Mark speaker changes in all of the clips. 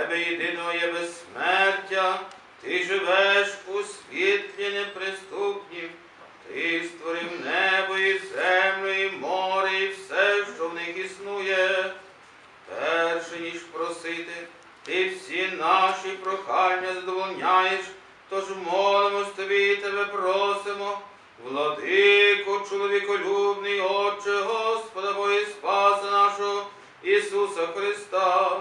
Speaker 1: Тебе єдиного безсмертя, ти живеш у світлі неприступні, ти створив небо і землю, і море, і все, що в них існує. Перше ніж просити, ти всі наші прохання задовольняєш, тож молимось тобі і тебе просимо, владико, чоловіколюбний, Отче, Господа Бога і Спаса нашого Ісуса Христа,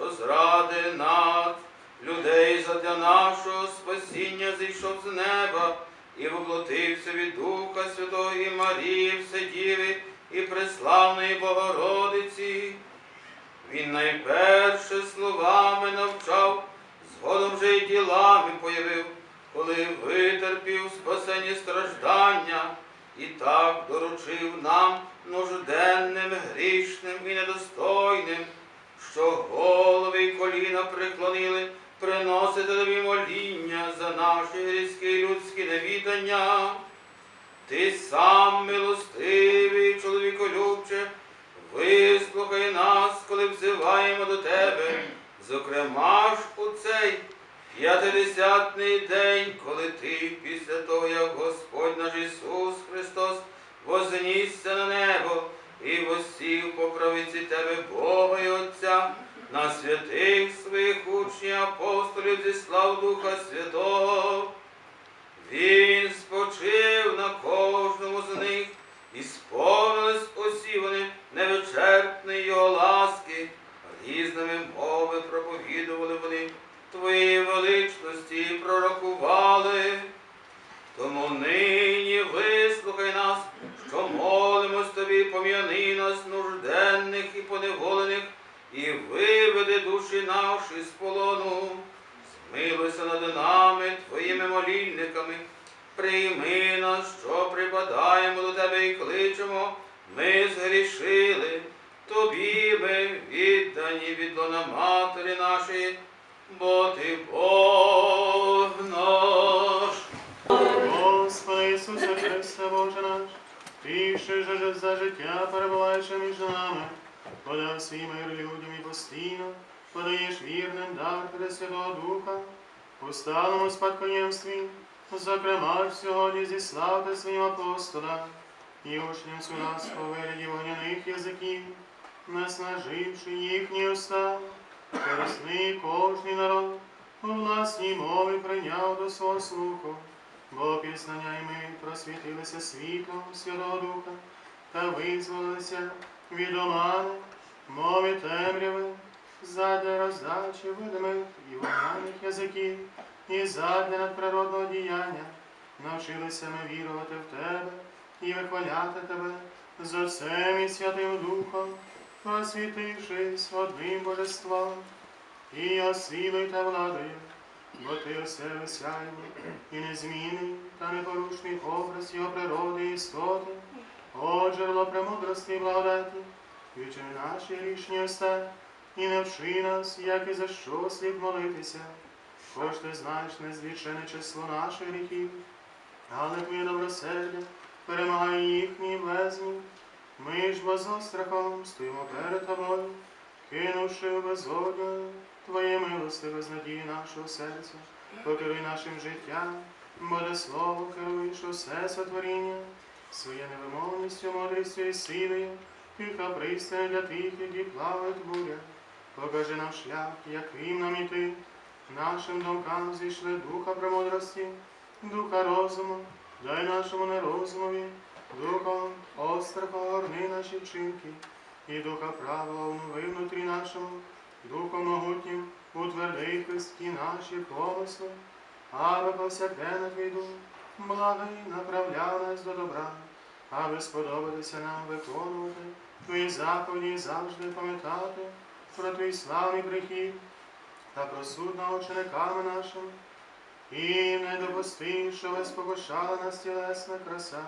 Speaker 1: що зради над людей задля нашого спасіння зійшов з неба і воплотився від Духа Святого і Марії, Вседіви і Преславної Богородиці. Він найперше словами навчав, згодом же й ділами появив, коли витерпів спасені страждання, і так доручив нам нужденним, грішним і недостойним, що голови й коліна преклонили, приносити тобі моління за наші грізькі людські невідання. Ти сам милостивий, чоловіколюбче, вислухай нас, коли взиваємо до тебе, зокрема ж у цей п'ятидесятний день, коли ти після того, як Господь наш Ісус молільниками, прийми нас, що припадаємо до тебе і кличемо, ми згрішили, тобі ми віддані від лона матері нашої, бо ти Бог наш.
Speaker 2: Господи Ісусе Христе, Боже наш, ти ще ж за життя перебуваєш між нами, подав свій мир людям і постійно, подаєш вірним дар перед Святого Духа, у сталому спадкоємстві, зокрема сьогодні зіслати своїм апостолам і учням цю нас по вогняних язиків, наснаживши їхні уста, корисний кожний народ у власній мові прийняв до свого слуху. Бо пізнання й ми просвітилися світлом Святого Духа та визволилися від омани, мови темряви, задля роздачі видимих і вогняних язиків, і задля надприродного діяння. Навчилися ми вірувати в Тебе і вихваляти Тебе з Отцем і Святим Духом, просвітившись одним божеством, і освілою та владою. Бо ти все осяйний і незмінний та непорушний образ його природи і істоти, о джерело премудрості і благодаті, відчини наші рішні уста, і навчи нас, як і за що слід молитися. Хоч ти знаєш незлічене число наших гріхів, але твоє добросердя перемагає їхній бездні. Ми ж бо з стоїмо перед тобою, кинувши в безодню Твоє милостиве з надії нашого серця, покеруй нашим життям, буде слово керуєш усе сотворіння, своє невимовністю, мудрістю і силою, тиха пристань для тих, які плавають буря. Покажи нам шлях, яким нам іти, нашим думкам зійшли духа премудрості, духа розуму, дай нашому нерозумові, духом остраху горни наші вчинки, і духа правила умови внутрі нашому, Духом могутнім утверди Христі наші помисли, аби повсякденно твій дух, благий направляв нас до добра, аби сподобатися нам виконувати твої заповіді завжди пам'ятати про твій славний прихід та про суд над учениками нашими, і не допусти, щоб спокушала нас тілесна краса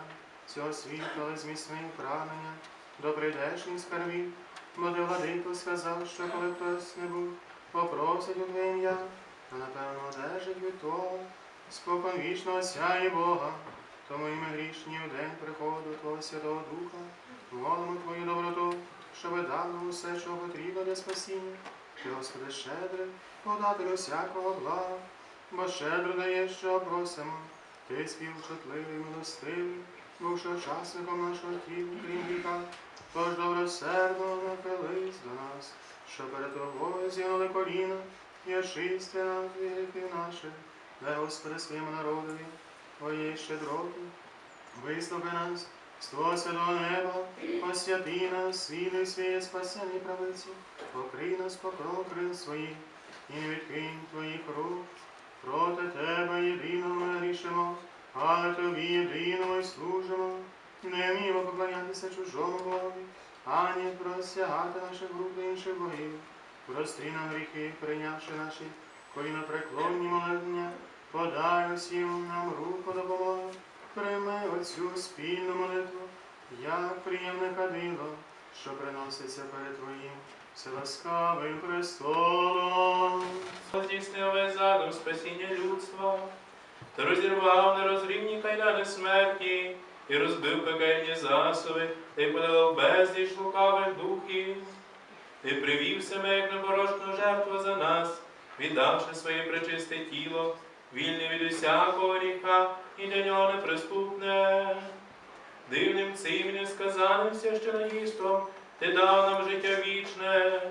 Speaker 2: цього світу, але зміцни прагнення до прийдешніх скарбів. Бо ти, владико, сказав, що коли хтось не був попросить у твоє ім'я, то напевно одержить від того спокон вічного сяє Бога. Тому і ми грішні в день приходу Твого Святого Духа, молимо Твою доброту, щоб дав нам усе, що потрібно для спасіння, Ти, Господи, щедрий, подателю всякого блага, бо щедро даєш, що просимо. Ти співчутливий, милостивий, бувши учасником нашого тіла, крім віка, тож добросердно нахились до нас, що перед тобою з'явили коліна, і нас від гріхів наших, дай, Господи, своєму народові, твоєї щедроти, вислухай нас, з Твого святого неба, освяти нас, світлий своє спасені правиці, покрий нас покров своїх, і не відкинь твоїх рук, проти тебе єдиного ми рішимо, але тобі єдиному й служимо, не вміємо поклонятися чужому Богові, ані простягати наших до інших богів. Прости нам гріхи, прийнявши наші колінопреклонні молитвання, подай усім нам руку допомоги, прийми оцю спільну молитву, як приємне кадило, що приноситься перед Твоїм вселаскавим престолом.
Speaker 3: здійснив весь задум спасіння людства, та розірвав нерозрівні кайдани смерті, і розбив пекельні засоби, та й подав безліч лукавих духів. Ти привів себе як непорочну жертву за нас, віддавши своє пречисте тіло, вільне від усякого гріха і для нього неприступне. Дивним цим несказаним священодійством ти дав нам життя вічне,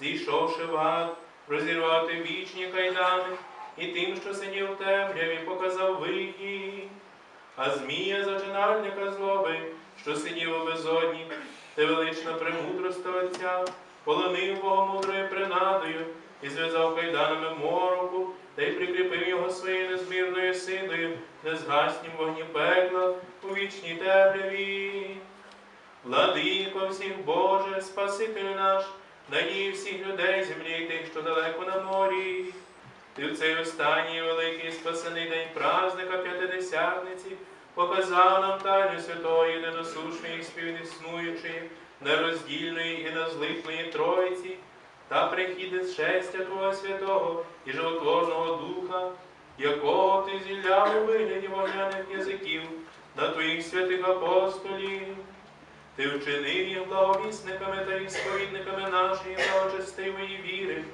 Speaker 3: зійшовши в ад, розірвав ти вічні кайдани, і тим, що сидів темряві, показав вихід. А змія зачинальника злоби, що сидів у безодні, ти велична премудрость Отця, полонив Богомудрою принадою і зв'язав кайданами мороку, та й прикріпив його своєю незмірною силою, незгаснім вогні пекла у вічній темряві. Владико всіх Боже, Спаситель наш, надії всіх людей землі тих, що далеко на морі. Ти в цей останній великий спасений день праздника П'ятидесятниці показав нам тайну святої, єдиносушної, співіснуючої, нероздільної і незлипної Троїці, та прихід з шестя Твого Святого і животворного Духа, якого ти зілляв у вигляді вогняних язиків на Твоїх святих апостолів. Ти вчинив їх благовісниками та ісповідниками нашої благочестивої віри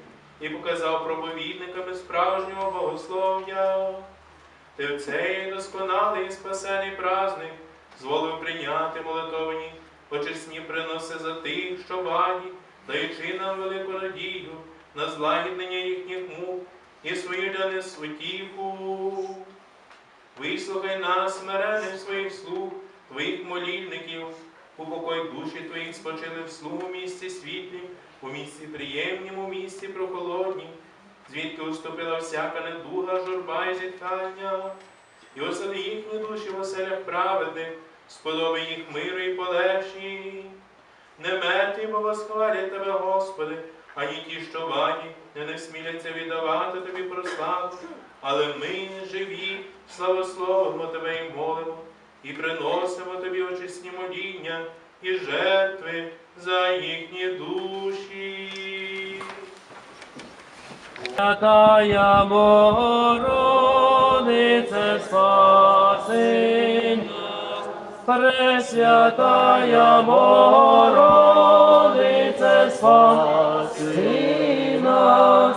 Speaker 3: і показав проповідниками справжнього богослов'я. Ти в цей досконалий і спасений праздник зволив прийняти молитовні, почесні приноси за тих, що ваді, даючи нам велику надію на злагіднення їхніх мук і свою для них. Вислухай нас, смирених своїх слуг, твоїх молільників, упокой душі твоїх спочили в слугу в місці світлім, у місці приємнім, у місці прохолоднім, звідки уступила всяка недуга, журба і зітхання, і осади їхні душі в оселях праведних, сподоби їх миру і полегші. Не мертві, бо восхвалять тебе, Господи, ані ті, що ваді, не не сміляться віддавати тобі прославу, але ми живі, славословимо тебе і молимо, і приносимо тобі очисні моління і жертви за їхні душі.
Speaker 4: Святая Богородице, спаси нас, Пресвятая Богородице, спаси нас,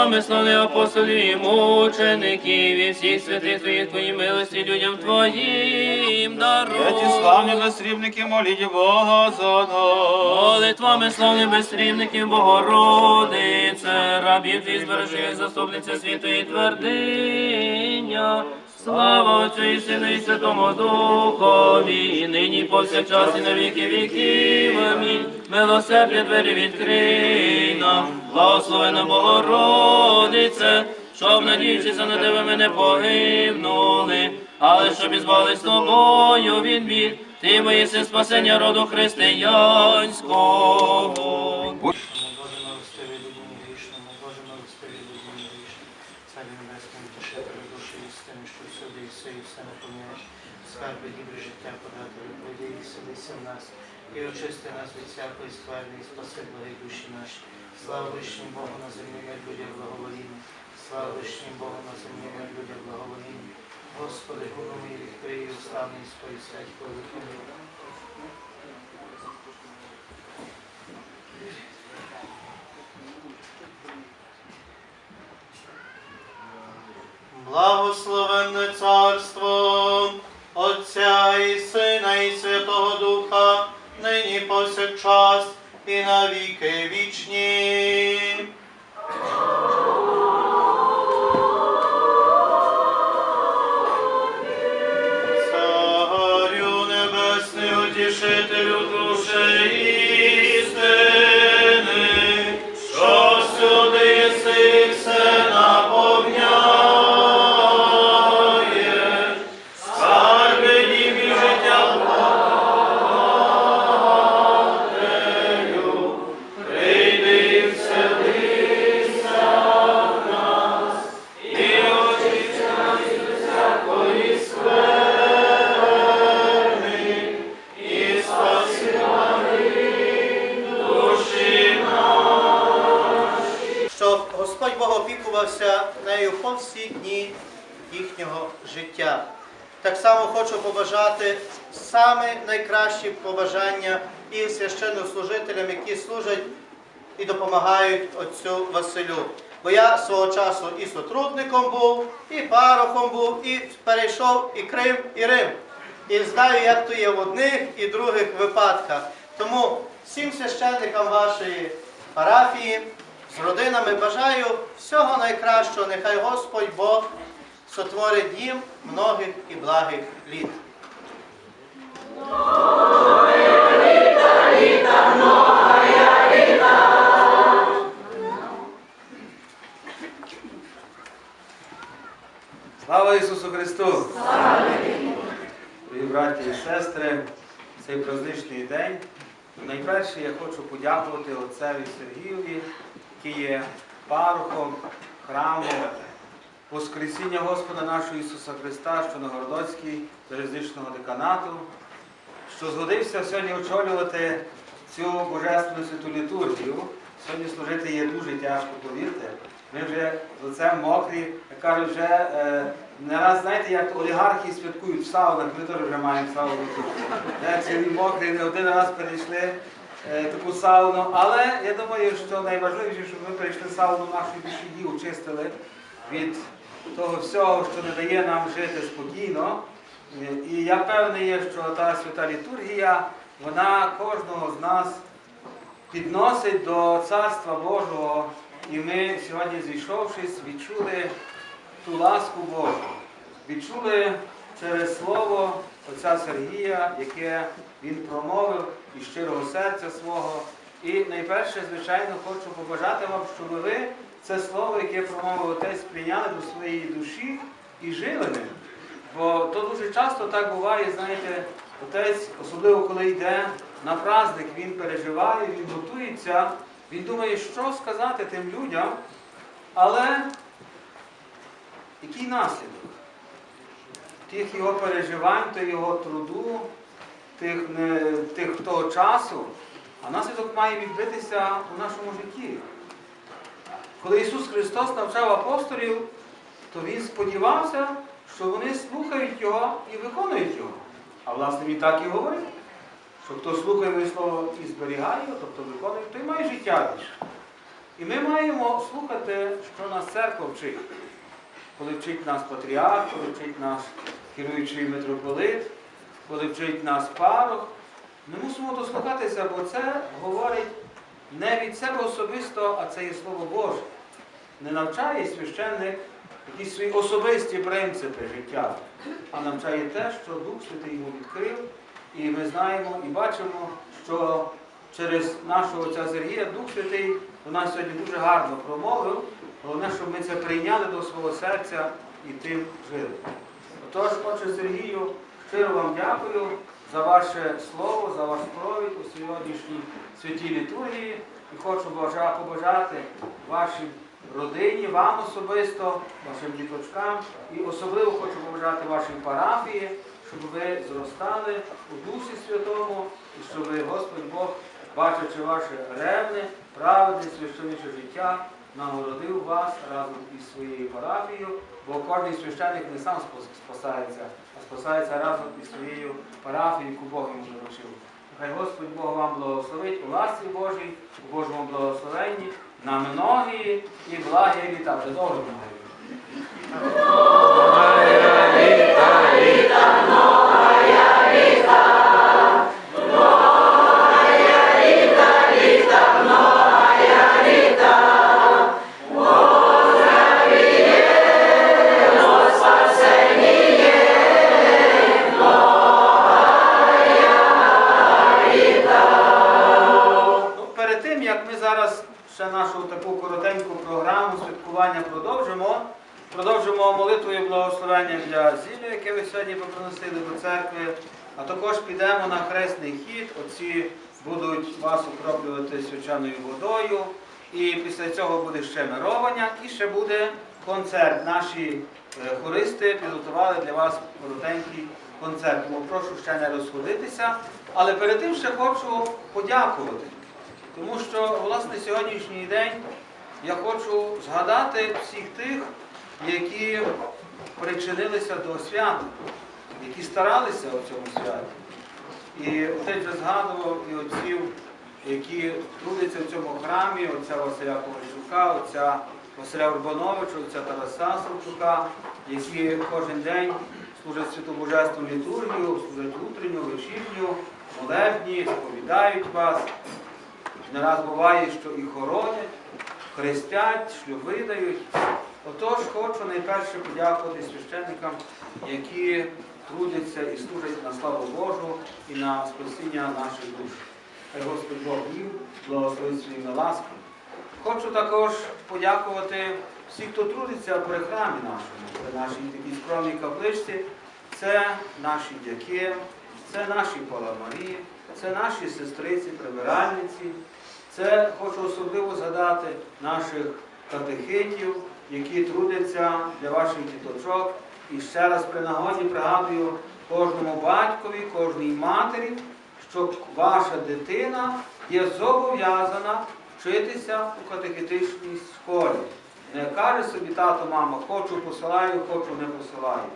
Speaker 4: Вами славні апостолів і мучеників і всіх святих твоїх твої милості людям твоїм даруй.
Speaker 1: Эти славні безсрібники моліть Бога за нас.
Speaker 4: Молитвами славні безсрібників Богородице, рабів твій збережи, заступниця світу і твердиня. Слава Отцю і Сину і Святому Духові, і нині повсякчас і на віки віків. Амінь. Милосердя двері відкрий нам, благословена Богородице, щоб надіючися на тебе ми не погибнули, але щоб ізвались тобою від бід, ти моє син спасення роду християнського.
Speaker 5: Боже милостивий людям грішному, Боже милостивий людям грішному, Царю небесному, утішителю душі істини, що всюди і все, і скарби дібри життя подати, і селися в нас, і очисти нас від всякої скверни, і спаси благі душі наші. Слава Вишнім Богу на землі мир людям благовоління. Слава Вишнім Богу на землі мир людям благовоління. Господи, гуну мій відкрий славний свої свять Благословенне царство Отця і Сина і Святого Духа, нині повсякчас всі дні їхнього життя. Так само хочу побажати саме найкращі побажання і священнослужителям, які служать і допомагають отцю Василю. Бо я свого часу і сотрудником був, і парохом був, і перейшов і Крим, і Рим. І знаю, як то є в одних і других випадках. Тому всім священникам вашої парафії з родинами бажаю всього найкращого. Нехай Господь Бог сотворить їм многих і благих літ.
Speaker 6: Слава Ісусу Христу! Дорогі браті і сестри, цей праздничний день. Найперше я хочу подякувати отцеві Сергієві, який є парохом храму Воскресіння Господа нашого Ісуса Христа, що на Городоцькій залізничного деканату, що згодився сьогодні очолювати цю божественну святу літургію. Сьогодні служити є дуже тяжко, повірте. Ми вже лицем мокрі, як кажуть, вже е, не раз, знаєте, як олігархи святкують в саунах, ми теж вже маємо сауну. Е, Цілі мокрі, не один раз перейшли таку сауну. Але я думаю, що найважливіше, щоб ми перейшли сауну нашої душі очистили від того всього, що не дає нам жити спокійно. Е, І я певний, що та свята літургія, вона кожного з нас підносить до Царства Божого. І ми сьогодні, зійшовшись, відчули ту ласку Божу. Відчули через слово отця Сергія, яке він промовив із щирого серця свого. І найперше, звичайно, хочу побажати вам, щоб ви це слово, яке промовив отець, прийняли до своєї душі і жили ним. Бо то дуже часто так буває, знаєте, отець, особливо коли йде на праздник, він переживає, він готується, він думає, що сказати тим людям, але який наслідок тих його переживань, тих його труду, тих, не, тих того часу, а наслідок має відбитися у нашому житті. Коли Ісус Христос навчав апостолів, то Він сподівався, що вони слухають Його і виконують Його. А власне Він так і говорить, що хто слухає моє слово і зберігає, його, тобто виконує, той має життя. І ми маємо слухати, що нас церква вчить. Коли вчить нас патріарх, коли вчить нас керуючий митрополит, коли вчить нас парох, ми мусимо дослухатися, бо це говорить не від себе особисто, а це є Слово Боже. Не навчає священник якісь свої особисті принципи життя, а навчає те, що Дух Святий йому відкрив. І ми знаємо і бачимо, що через нашого отця Сергія Дух Святий до нас сьогодні дуже гарно промовив. Головне, щоб ми це прийняли до свого серця і тим жили. Отож, отче Сергію, щиро вам дякую за ваше слово, за ваш провід у сьогоднішній святій літургії. І хочу побажати вашій родині, вам особисто, вашим діточкам. І особливо хочу побажати вашій парафії, щоб ви зростали у Дусі Святому, і щоб Господь Бог, бачачи ваше ревне праведне священиче життя нагородив вас разом із своєю парафією, бо кожен священник не сам спасається, а спасається разом із своєю парафією, яку Бог йому доручив. Хай Господь Бог вам благословить у ласці Божій, у Божому благословенні, на многі і благі літа. Вже довго для зілля, яке ви сьогодні поприносили до церкви, а також підемо на хресний хід. Отці будуть вас окроплювати свячаною водою. І після цього буде ще мировання і ще буде концерт. Наші е, хористи підготували для вас коротенький концерт. Тому прошу ще не розходитися. Але перед тим ще хочу подякувати. Тому що, власне, сьогоднішній день я хочу згадати всіх тих, які причинилися до свята, які старалися у цьому святі. І отець вже згадував і отців, які трудяться в цьому храмі, отця Василя Ковальчука, отця Василя Урбановича, отця Тараса Савчука, які кожен день служать святобожественну літургію, служать утренню, вечірню, молебні, сповідають вас. Не раз буває, що і хоронять, хрестять, шлюби дають. Отож, хочу найперше подякувати священникам, які трудяться і служать на славу Божу і на спасіння наших душ. Хай Господь Бог їм благословить своїми ласками. Хочу також подякувати всім, хто трудиться при храмі нашому, при нашій такій скромній капличці. Це наші дяки, це наші паламарі, це наші сестриці, прибиральниці. Це хочу особливо згадати наших катехитів, які трудяться для ваших діточок. І ще раз при нагоді пригадую кожному батькові, кожній матері, що ваша дитина є зобов'язана вчитися у катехетичній школі. Не каже собі тато, мама, хочу посилаю, хочу не посилаю.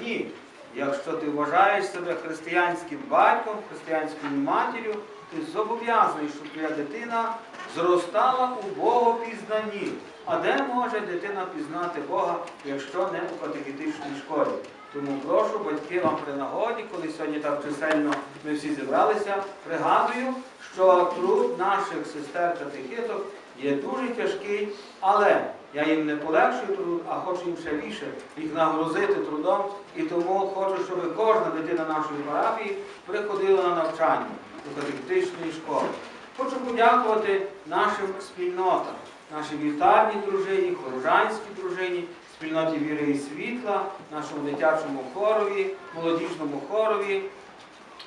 Speaker 6: Ні. Якщо ти вважаєш себе християнським батьком, християнською матір'ю, ти зобов'язаний, щоб твоя дитина зростала у Богопізнанні. А де може дитина пізнати Бога, якщо не у катехетичній школі? Тому прошу батьки вам при нагоді, коли сьогодні так чисельно ми всі зібралися, пригадую, що труд наших сестер катехиток є дуже тяжкий, але я їм не полегшую труд, а хочу їм ще більше їх нагрузити трудом. І тому хочу, щоб кожна дитина нашої парафії приходила на навчання катехетичної школи. Хочу подякувати нашим спільнотам, нашій вівтарній дружині, хорожанській дружині, спільноті віри і світла, нашому дитячому хорові, молодіжному хорові.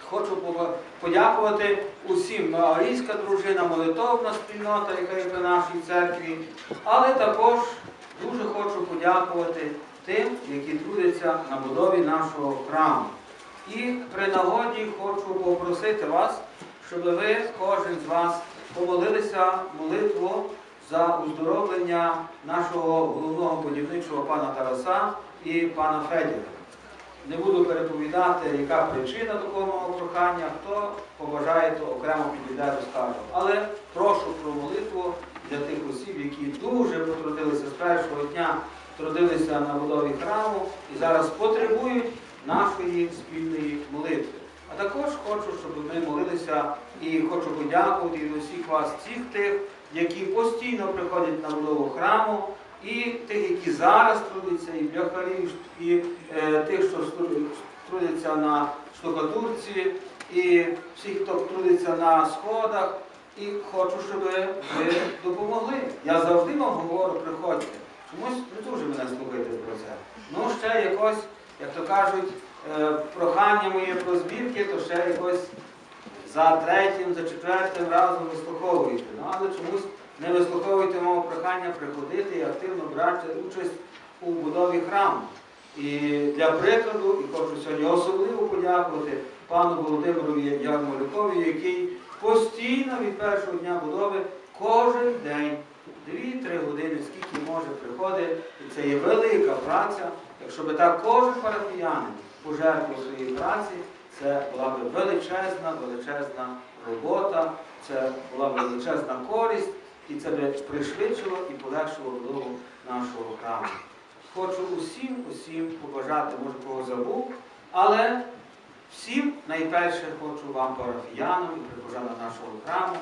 Speaker 6: Хочу подякувати усім Маорійська дружина, молитовна спільнота, яка є при нашій церкві, але також дуже хочу подякувати тим, які трудяться на будові нашого храму. І при нагоді хочу попросити вас, щоб ви, кожен з вас, помолилися молитву за оздоровлення нашого головного будівничого пана Тараса і пана Федіра. Не буду переповідати, яка причина такого прохання, хто побажає, то окремо підійде, розкаже. Але прошу про молитву для тих осіб, які дуже потрудилися з першого дня, трудилися на будові храму і зараз потребують нашої спільної молитви. А також хочу, щоб ми молилися і хочу подякувати і до всіх вас, всіх тих, які постійно приходять на будову храму, і тих, які зараз трудяться, і бляхарів, і е, тих, що трудяться на штукатурці, і всіх, хто трудиться на сходах. І хочу, щоб ви допомогли. Я завжди вам говорю, приходьте. Чомусь не дуже мене слухайте про це. Ну, ще якось, як то кажуть, е, прохання моє про збірки, то ще якось за третім, за четвертим разом вислуховуєте. Ну, але чомусь не вислуховуйте мого прохання приходити і активно брати участь у будові храму. І для прикладу, і хочу сьогодні особливо подякувати пану Володимирові Ярмолюкові, який постійно від першого дня будови кожен день, 2-3 години, скільки може приходить. І це є велика праця. Якщо би так кожен парафіянин пожертвував своїй праці, це була б величезна, величезна робота, це була б величезна користь, і це би пришвидшило і полегшило вдову нашого храму. Хочу усім, усім побажати, може кого забув, але всім найперше хочу вам, парафіянам і прихожанам нашого храму,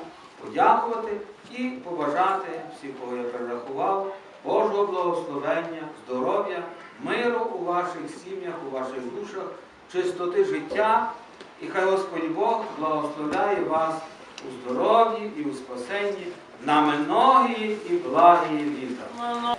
Speaker 6: подякувати і побажати всіх, кого я перерахував, Божого благословення, здоров'я, миру у ваших сім'ях, у ваших душах, чистоти життя. І хай Господь Бог благословляє вас у здоров'ї і у спасенні на многі і благії літа.